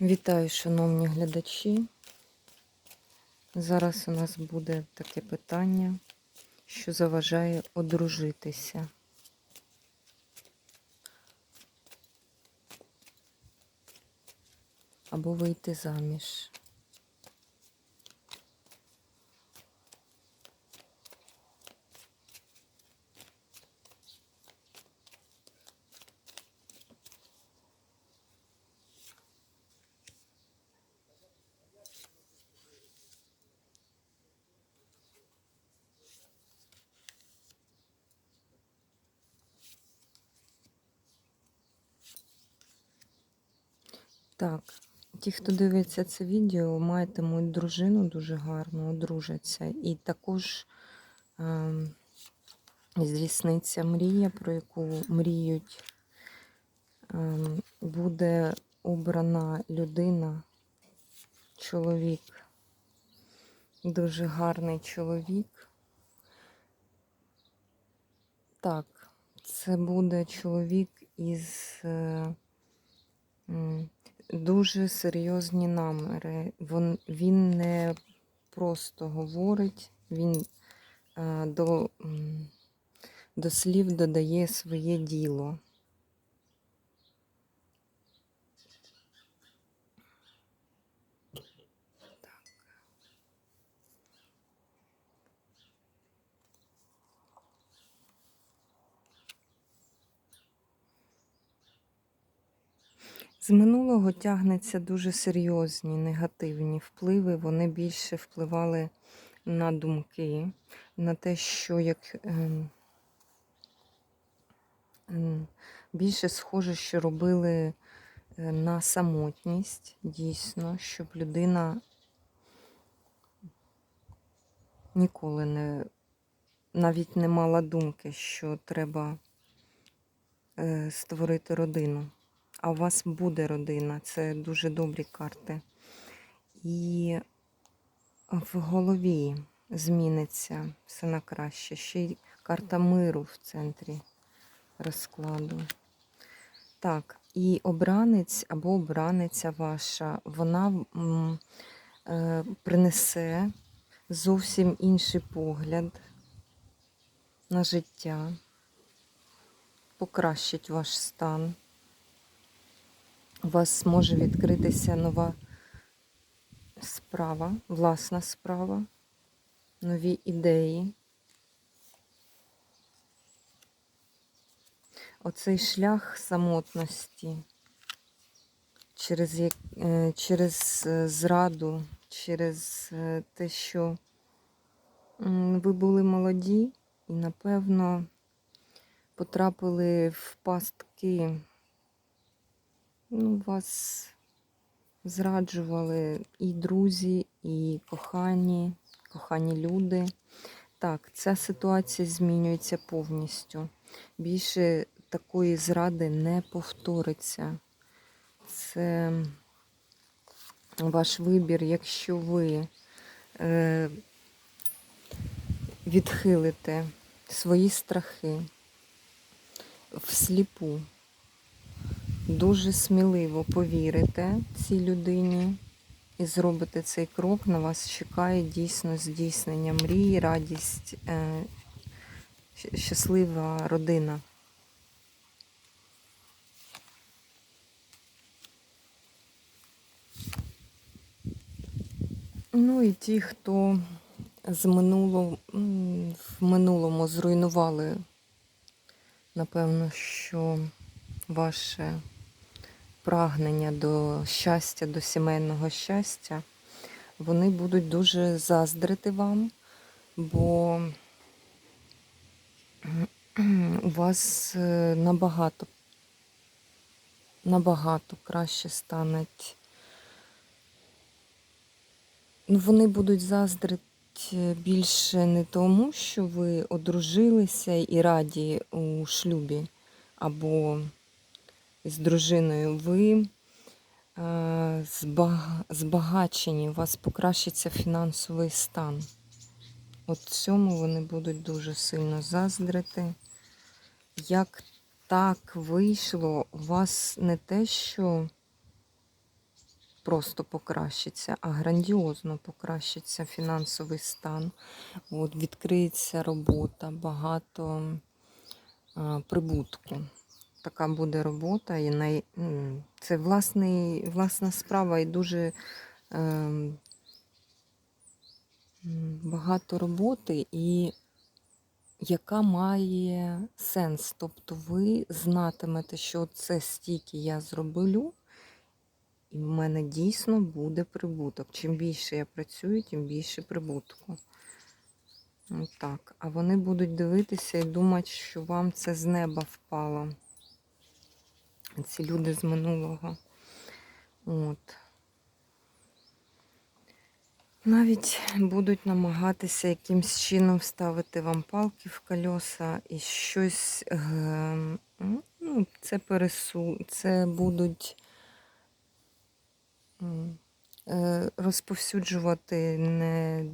Вітаю, шановні глядачі. Зараз у нас буде таке питання, що заважає одружитися. Або вийти заміж. Так, ті, хто дивиться це відео, матимуть дружину дуже гарну, одружаться. І також ем, здійсниться мрія, про яку мріють. Ем, буде обрана людина, чоловік, дуже гарний чоловік. Так, це буде чоловік із. Е, дуже серйозні наміри. Він, він не просто говорить, він е, до, до слів додає своє діло. З минулого тягнеться дуже серйозні негативні впливи. Вони більше впливали на думки, на те, що як ем, більше схоже, що робили е, на самотність, дійсно, щоб людина ніколи не навіть не мала думки, що треба е, створити родину а у вас буде родина. Це дуже добрі карти. І в голові зміниться все на краще. Ще й карта миру в центрі розкладу. Так, і обранець або обраниця ваша, вона е, принесе зовсім інший погляд на життя, покращить ваш стан у вас може відкритися нова справа, власна справа, нові ідеї. Оцей шлях самотності через е, через е, зраду, через е, те, що ви були молоді і, напевно, потрапили в пастки ну, вас зраджували і друзі, і кохані, кохані люди. Так, ця ситуація змінюється повністю. Більше такої зради не повториться. Це ваш вибір, якщо ви е, відхилите свої страхи всліпу дуже сміливо повірите цій людині і зробите цей крок, на вас чекає дійсно здійснення мрії, радість, е, щаслива родина. Ну і ті, хто з минулого, в минулому зруйнували, напевно, що ваше прагнення до щастя, до сімейного щастя, вони будуть дуже заздрити вам, бо у вас е, набагато, набагато краще стануть. Ну, Вони будуть заздрити більше не тому, що ви одружилися і раді у шлюбі, або з дружиною, ви е, збагачені, у вас покращиться фінансовий стан. От цьому вони будуть дуже сильно заздрити. Як так вийшло, у вас не те, що просто покращиться, а грандіозно покращиться фінансовий стан. От, відкриється робота, багато а, прибутку. Така буде робота, і най... це власний, власна справа і дуже м, багато роботи, і яка має сенс. Тобто ви знатимете, що це стільки я зроблю, і в мене дійсно буде прибуток. Чим більше я працюю, тим більше прибутку. Так. А вони будуть дивитися і думати, що вам це з неба впало. Ці люди з минулого. От. Навіть будуть намагатися якимсь чином вставити вам палки в кольоса і щось. е, Ну, це пересу, це будуть е, розповсюджувати не,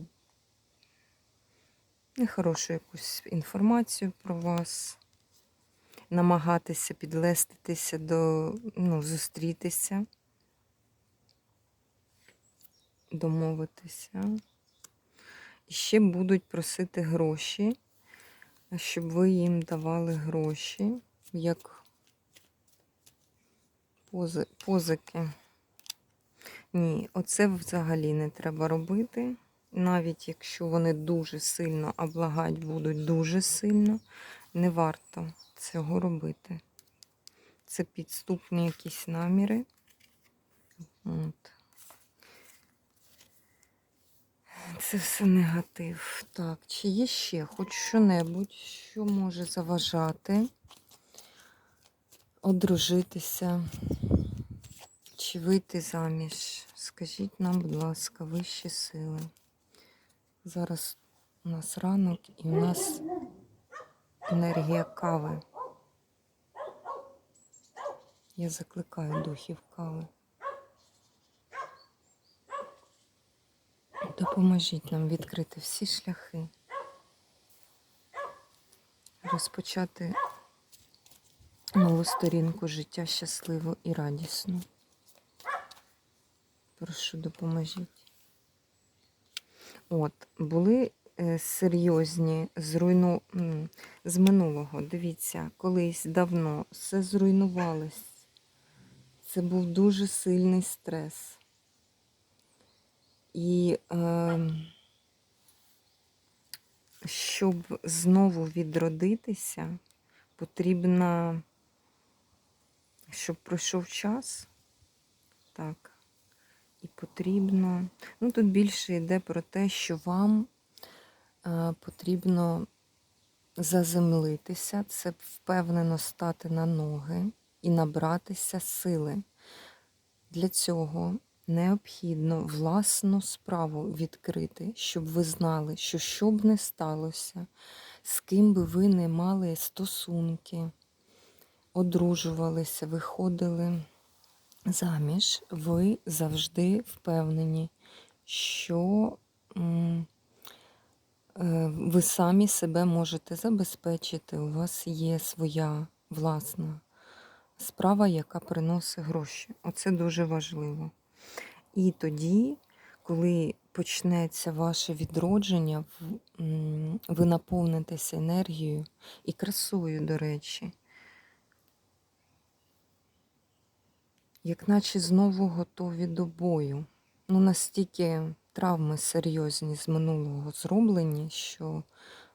нехорошу якусь інформацію про вас, намагатися підлеститися до, ну, зустрітися, домовитися. І ще будуть просити гроші, щоб ви їм давали гроші, як позики. Ні, оце взагалі не треба робити. Навіть якщо вони дуже сильно облагать будуть дуже сильно, не варто цього робити. Це підступні якісь наміри. От. Це все негатив. Так, чи є ще хоч що-небудь, що може заважати одружитися чи вийти заміж? Скажіть нам, будь ласка, вищі сили. Зараз у нас ранок і у нас енергія кави. Я закликаю духів кави. Допоможіть нам відкрити всі шляхи, розпочати нову сторінку життя щасливо і радісно. Прошу, допоможіть. От, були серйозні зруйну... з минулого. Дивіться, колись давно все зруйнувалось. Це був дуже сильний стрес. І е, щоб знову відродитися, потрібно, щоб пройшов час. Так. І потрібно. Ну, тут більше йде про те, що вам е, потрібно заземлитися, це впевнено стати на ноги і набратися сили. Для цього необхідно власну справу відкрити, щоб ви знали, що що б не сталося, з ким би ви не мали стосунки, одружувалися, виходили заміж, ви завжди впевнені, що е, ви самі себе можете забезпечити. У вас є своя власна справа, яка приносить гроші. Оце дуже важливо. І тоді, коли почнеться ваше відродження, ви наповнитеся енергією і красою, до речі. Як наче знову готові до бою. Ну, настільки травми серйозні з минулого зроблені, що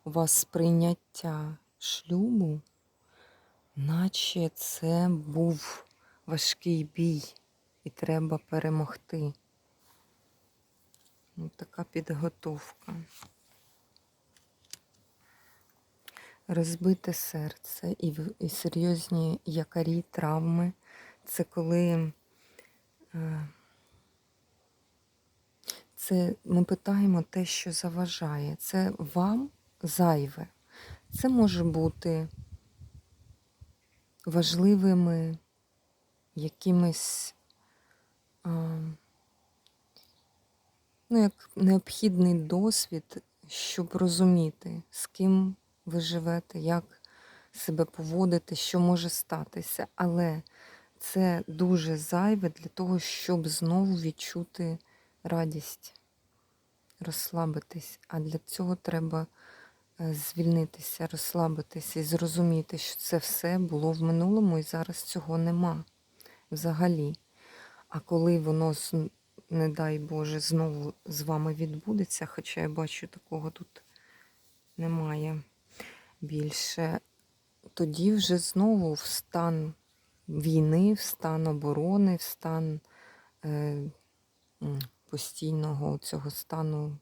у вас сприйняття шлюбу, наче це був важкий бій, і треба перемогти. Ну, така підготовка. Розбите серце і, і серйозні якарі, травми. Це коли е, це ми питаємо те, що заважає. Це вам зайве. Це може бути важливими якимись, а, ну, як необхідний досвід, щоб розуміти, з ким ви живете, як себе поводити, що може статися. Але Це дуже зайве для того, щоб знову відчути радість, розслабитись. А для цього треба е, звільнитися, розслабитися і зрозуміти, що це все було в минулому і зараз цього нема взагалі. А коли воно, не дай Боже, знову з вами відбудеться, хоча я бачу, такого тут немає більше, тоді вже знову в стан війни, в стан оборони, в стан е, постійного цього стану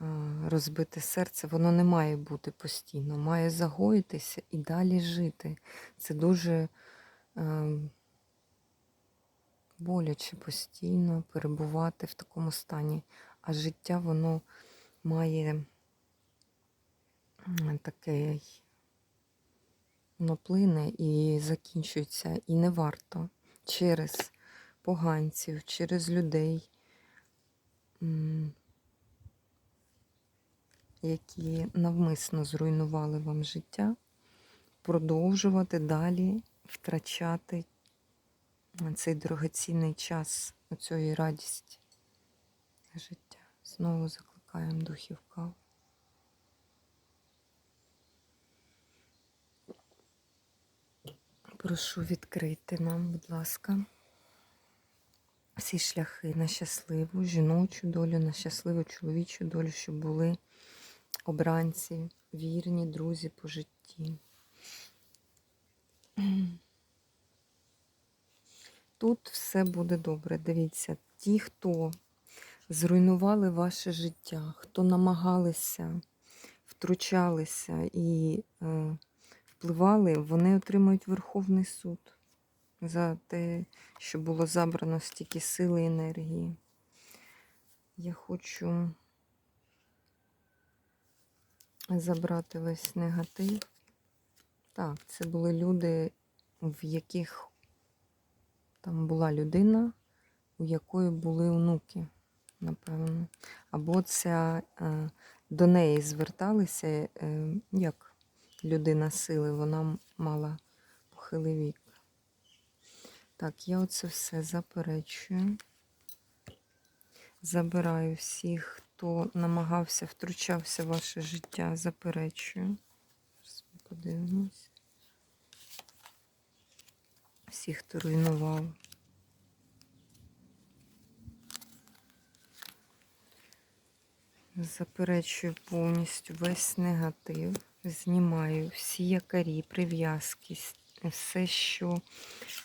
е, розбите серце, воно не має бути постійно, має загоїтися і далі жити. Це дуже е, боляче постійно перебувати в такому стані. А життя воно має таке воно плине і закінчується, і не варто через поганців, через людей, які навмисно зруйнували вам життя, продовжувати далі втрачати цей дорогоцінний час, оцієї радість життя. Знову закликаємо духів кав. Прошу відкрити нам, будь ласка, всі шляхи на щасливу жіночу долю, на щасливу чоловічу долю, щоб були обранці, вірні друзі по житті. Тут все буде добре. Дивіться, ті, хто зруйнували ваше життя, хто намагалися, втручалися і е, впливали, вони отримують Верховний суд за те, що було забрано стільки сили і енергії. Я хочу забрати весь негатив. Так, це були люди, в яких там була людина, у якої були онуки, напевно. Або ця е, до неї зверталися е, як людина сили, вона мала похилий вік. Так, я оце все заперечую. Забираю всіх, хто намагався, втручався в ваше життя, заперечую. Зараз ми подивимось. Всіх, хто руйнував. Заперечую повністю весь негатив, знімаю всі якарі, прив'язки, с- все, що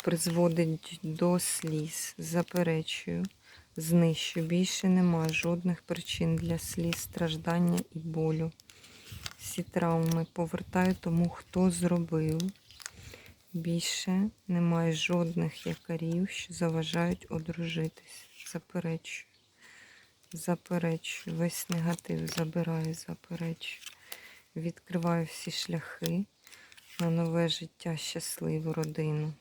призводить до сліз, заперечую, знищую. Більше нема жодних причин для сліз, страждання і болю. Всі травми повертаю тому, хто зробив. Більше немає жодних якарів, що заважають одружитись. Заперечую. Заперечую. Весь негатив забираю, заперечую. Відкриваю всі шляхи на нове життя, щасливу родину.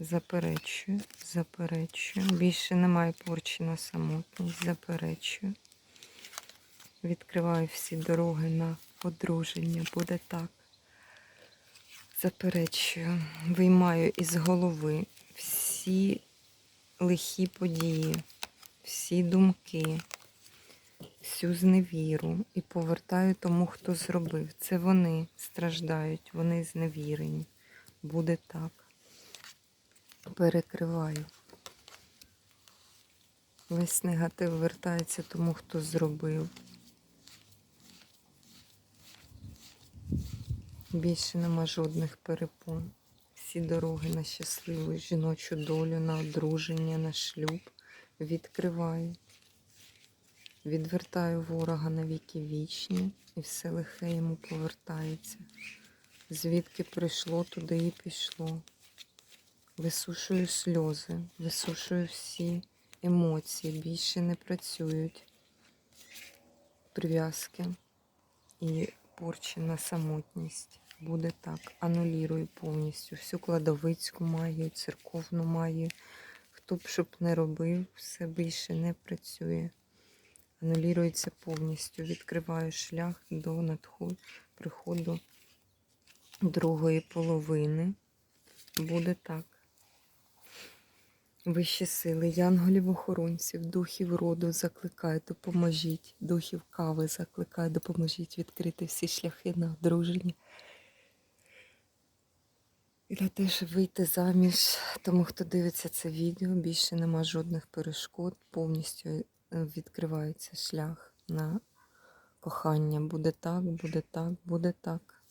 Заперечую, заперечую. Більше немає порчі на самотність. Заперечую. Відкриваю всі дороги на одруження. Буде так. Заперечую. Виймаю із голови всі лихі події, всі думки, всю зневіру і повертаю тому, хто зробив. Це вони страждають, вони зневірені. Буде так. Перекриваю. Весь негатив вертається тому, хто зробив. Більше нема жодних перепон. Всі дороги на щасливу жіночу долю, на одруження, на шлюб відкриваю. Відвертаю ворога на віки вічні, і все лихе йому повертається. Звідки прийшло, туди і пішло. Висушую сльози, висушую всі емоції, більше не працюють прив'язки і порчі на самотність. Буде так. Анулірую повністю всю кладовицьку магію, церковну магію. Хто б щоб не робив, все більше не працює. Анулюється повністю. Відкриваю шлях до надходу, приходу другої половини. Буде так. Вищі сили, янголів охоронців, духів роду закликаю, допоможіть, духів кави закликаю, допоможіть відкрити всі шляхи на одруження. І на те, щоб вийти заміж, тому хто дивиться це відео, більше нема жодних перешкод, повністю відкривається шлях на кохання. Буде так, буде так, буде так.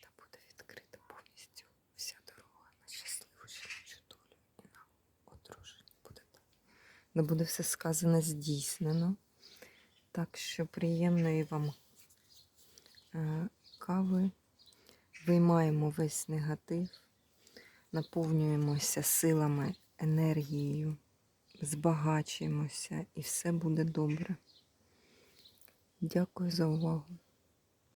Та буде відкрита повністю вся дорога на щасливу жіночу долю і на одруження. Да буде все сказане здійснено. Так що приємної вам е, кави. Виймаємо весь негатив, наповнюємося силами, енергією, збагачуємося і все буде добре. Дякую за увагу.